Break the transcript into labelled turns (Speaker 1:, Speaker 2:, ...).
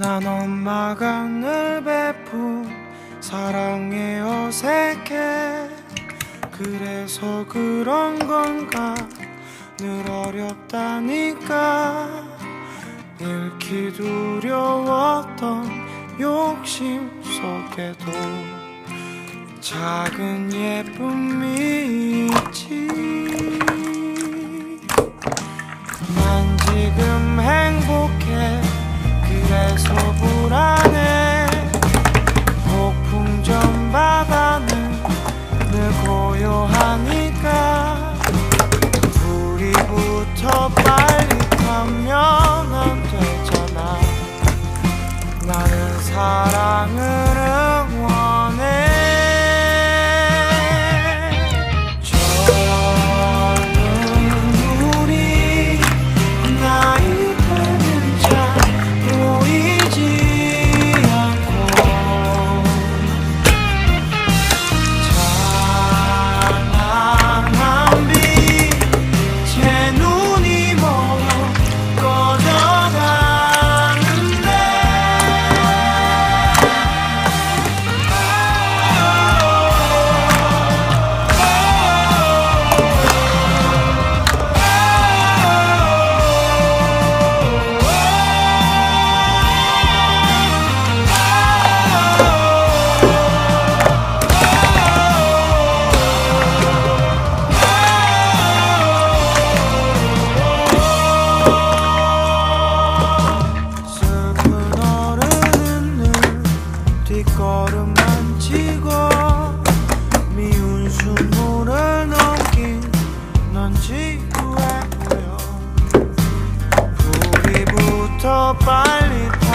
Speaker 1: 난 엄마가 늘 베푼 사랑에 어색해. 그래서 그런 건가? 늘 어렵다니까. 잃기 두려웠던 욕심 속에도 작은 예쁨이 불안해. 폭풍 전 바다는 늘 고요하니까. 우리 부터 빨리 타면 안 되잖아. 나는 사랑을 지구에 보여 우리부터 빨리